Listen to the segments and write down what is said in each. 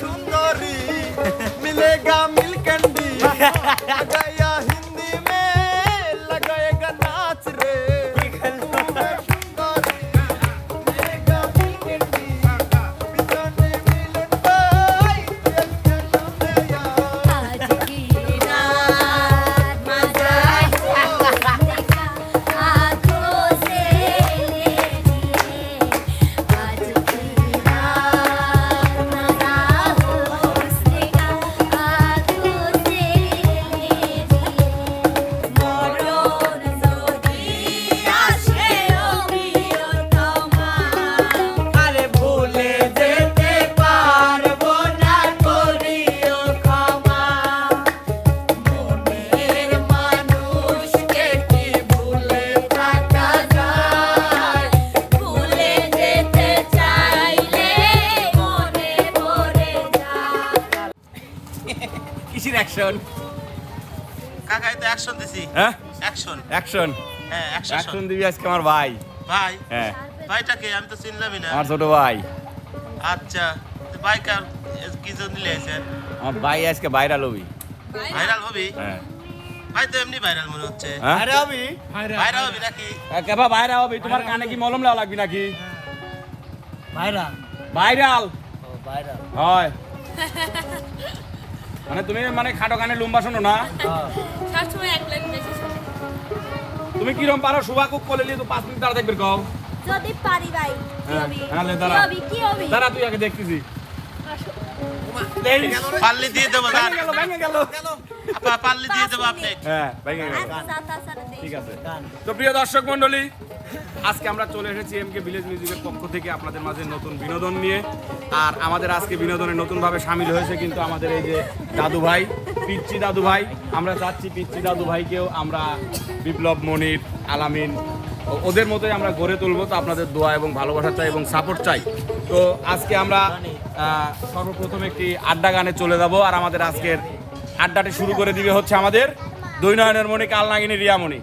सुंदरी। मिलेगा मिलकंडी অ্যাকশন হ্যাঁ অ্যাকশন দিবি আজকে আমার ভাই। ভাই? হ্যাঁ। ভাইটাকে আমি তো চিনলামই না। আমার ছোট ভাই। আচ্ছা ভাই কার কি জন্য আমার ভাই আজকে ভাইরাল হবি। ভাইরাল হবি? হ্যাঁ। এমনি ভাইরাল মনে হচ্ছে। হ্যাঁ? ভাইরাল হবি? তোমার কানে কি মলম নাকি? ভাইরাল হয়। মানে তুমি মানে খাটো কানে লুম্বা শোনো না? তুমি কিরম পারো? শুভা কুক কলে নিয়ে তো পাঁচ মিনিট দাঁড়া দেখবে কও যদি পারি ভাই কি হ্যাঁ, হবি তাহলে কি দাঁড়া। কি হবে? দাঁড়া তুই আগে দেখতেছি। পাল্লি দিয়ে দেবো দাঁড়। গেল ভেঙে গেল। আপা পাল্লি দিয়ে দেবো আপনি। হ্যাঁ ভেঙে গেল। আচ্ছা আচ্ছা ঠিক আছে। তো প্রিয় দর্শক মণ্ডলী আজকে আমরা চলে এসেছি এমকে ভিলেজ মিউজিকের পক্ষ থেকে আপনাদের মাঝে নতুন বিনোদন নিয়ে। আর আমাদের আজকে বিনোদনে নতুনভাবে সামিল হয়েছে কিন্তু আমাদের এই যে দাদু ভাই, পিচ্চি দাদু ভাই, আমরা চাচ্ছি পিচ্চি দাদু ভাইকেও আমরা বিপ্লব, মনির, আলামিন ওদের মতোই আমরা গড়ে তুলবো। তো আপনাদের দোয়া এবং ভালোবাসা চাই এবং সাপোর্ট চাই। তো আজকে আমরা সর্বপ্রথম একটি আড্ডা গানে চলে যাব। আর আমাদের আজকের আড্ডাটি শুরু করে দিবে হচ্ছে আমাদের দুই নয়নের মণি, কালনাগিনী, রিয়ামণি।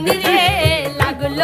আগুন রে লাগল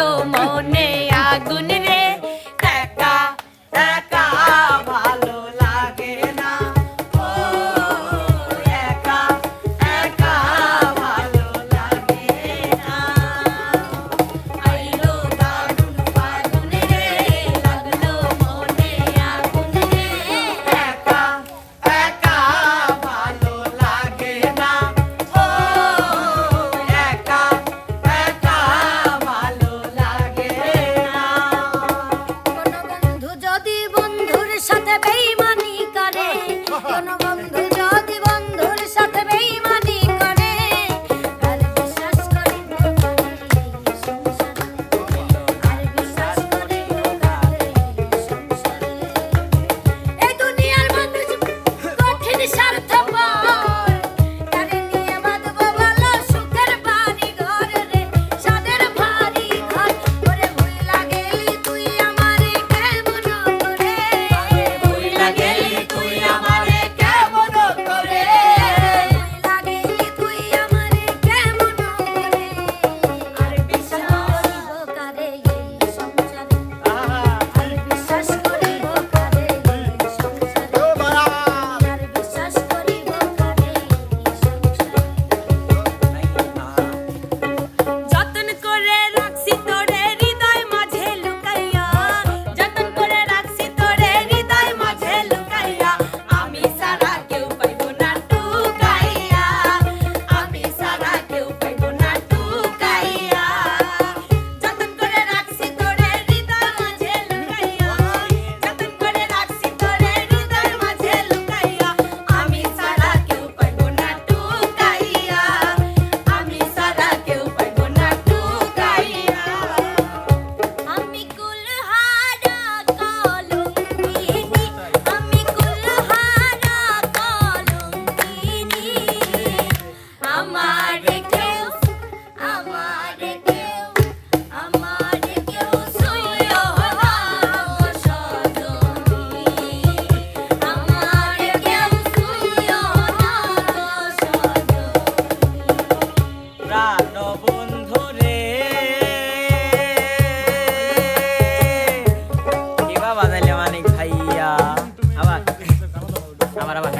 আবার আবার।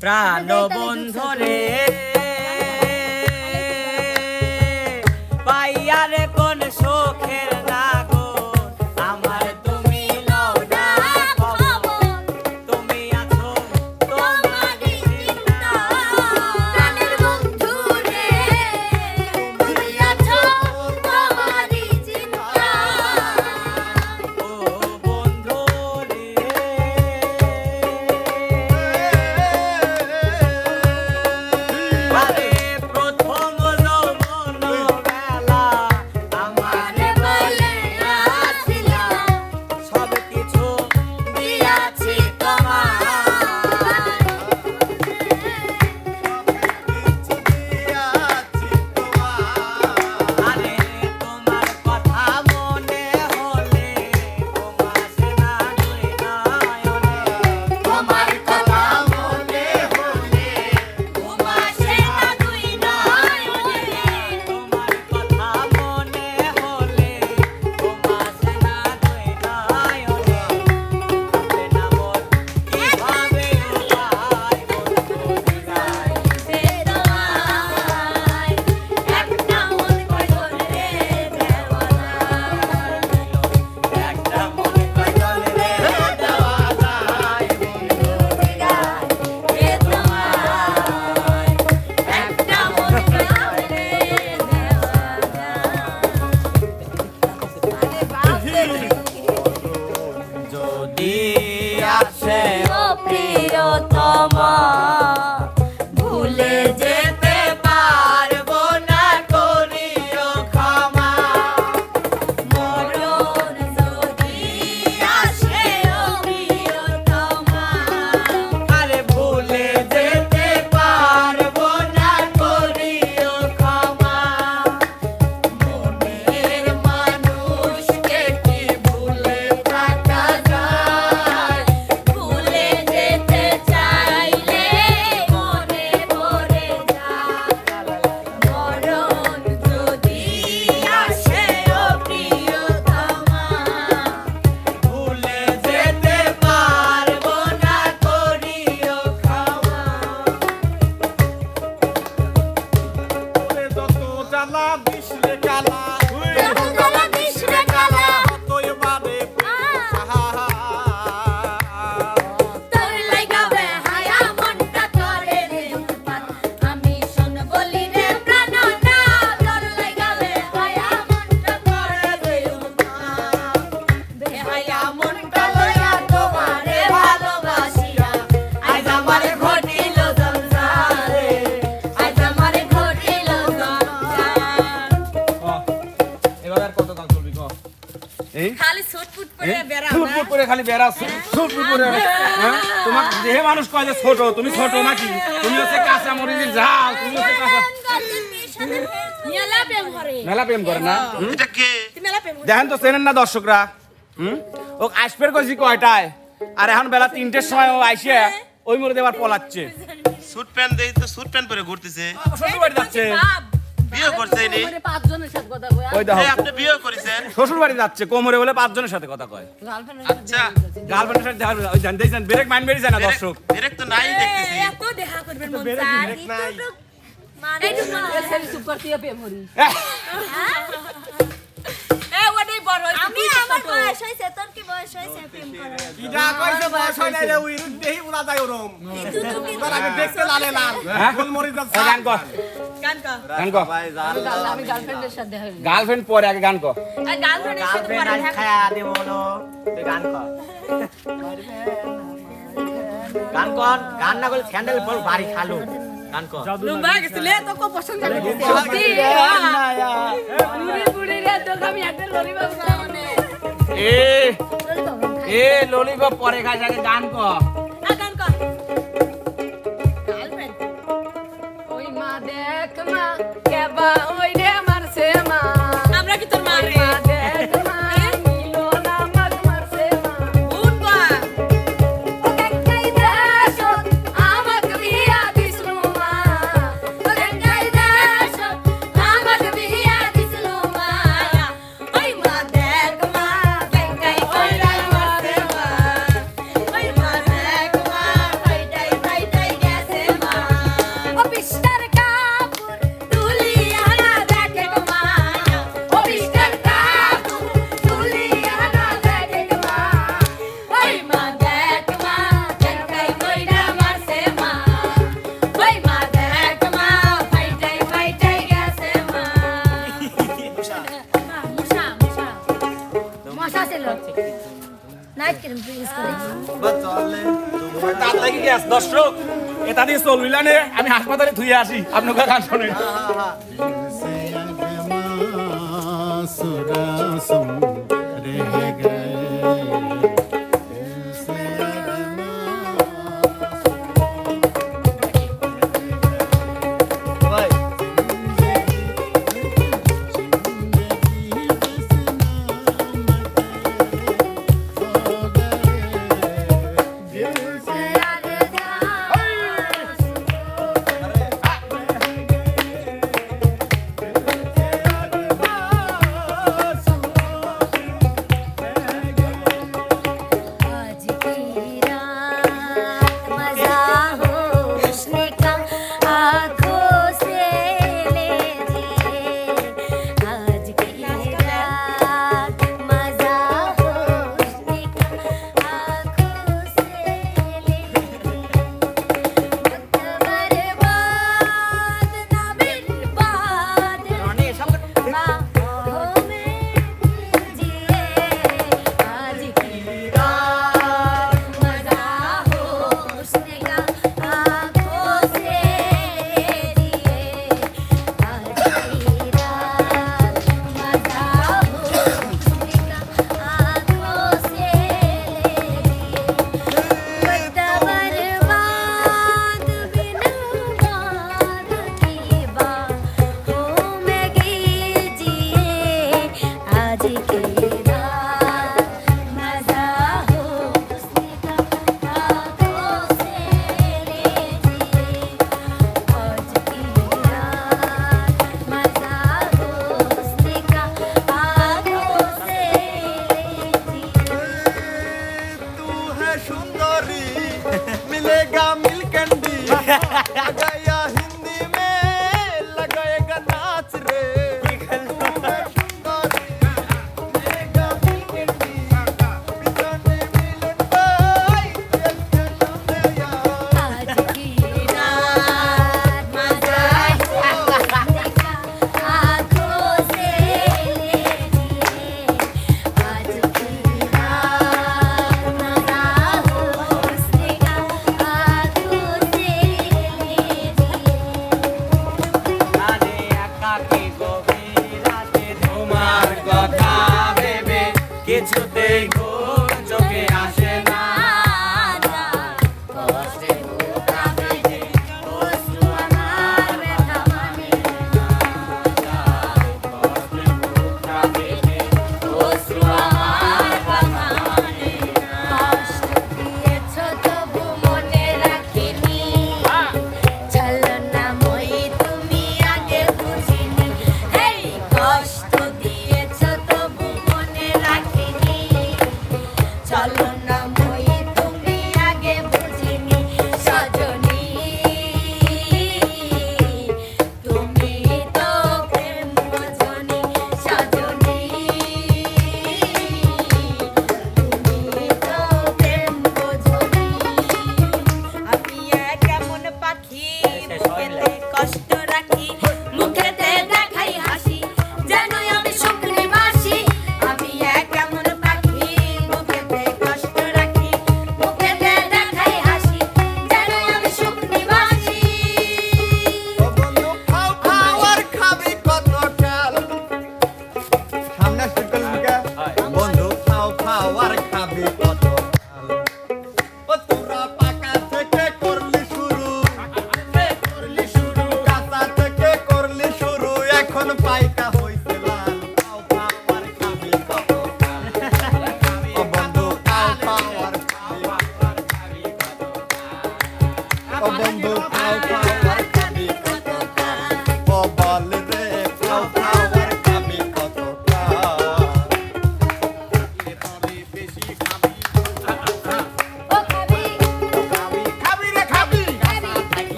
প্রাণ বন্ধু খালি বেড়াচ্ছ হ্যাঁ? তোমার যে মানুষ কয় যে ছোট তুমি ছোট নাকি? তুমি হচ্ছে কাঁচা মরিচের ঝাল তুমি হচ্ছে কাঁচা মেলা প্রেম করে মেলা প্রেম করে না? হুম? এটা কে? তুমি মেলা প্রেম করে দেখেন তো চেনেন না দর্শকরা? হুম? ও আসপের কইছি কয়টায়? আর এখন বেলা তিনটের সময় ও আইসে ওই মুড়ে দেবার পলাচ্ছে। স্যুট প্যান্ট দেখি তো স্যুট প্যান্ট পরে ঘুরতেছে। শ্বশুর বাড়ি যাচ্ছে। বিয়ে করছে ইনি পাঁচজনের সাথে কথা কয় ওই দেখো। আপনি বিয়ে করেছেন? শ্বশুর বাড়ি যাচ্ছে কোমরে বলে পাঁচজনের সাথে কথা কয়। আচ্ছা। গার্লফ্রেন্ডের সাথে দেখা ওই জান ব্রেক মাইন্ড বেরিয়ে যায় না দর্শক? ডিরেক্ট তো নাই দেখতেছি। এত দেখা করবেন মন চায়। মানে এইটুক মনে এ ওটাই বড় হইছে, আমি তুই তো আমার। বয়স হয়েছে তোর কি বয়স হয়েছে? প্রেম করার ইডা কইছে বয়স হয় নাই রে উই দেহি বুলা যায় ওরম। কি তোর আগে দেখতে লালে লাল। হ্যাঁ? গোলমরিচ যাচ্ছে গান কর গান কর। গান কর। আমি গার্লফ্রেন্ডের সাথে দেখা করি। গার্লফ্রেন্ড পরে আগে গান কর। আর গার্লফ্রেন্ডের সাথে পরে দেখা খায়া দিব বলো তুই গান কর। গান কর গান না করলে স্যান্ডেল পর বাড়ি খালু। গান কর। লম্বা গেছিলে তো কো পছন্দ লাগে সত্যি? বুড়ি বুড়ি রে তো আমি একটা লরিবা উঠাওনে এ এ ললিপপ পরে খাই আগে গান কর। কেবা দর্শক এটা দিয়ে চলবিলা নে আমি হাসপাতালে ধুয়ে আসি। আপনার গান শোনেন Hallelujah.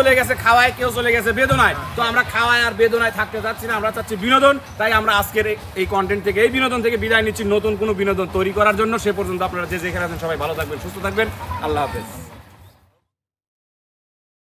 চলে গেছে, খাওয়ায় কেউ চলে গেছে বেদনায়। তো আমরা খাওয়ায় আর বেদনায় থাকতে চাচ্ছি না, আমরা চাচ্ছি বিনোদন। তাই আমরা আজকের এই কন্টেন্ট থেকে, এই বিনোদন থেকে বিদায় নিচ্ছি নতুন কোনো বিনোদন তৈরি করার জন্য। সে পর্যন্ত আপনারা যে যেখানে আছেন সবাই ভালো থাকবেন, সুস্থ থাকবেন। আল্লাহ হাফেজ।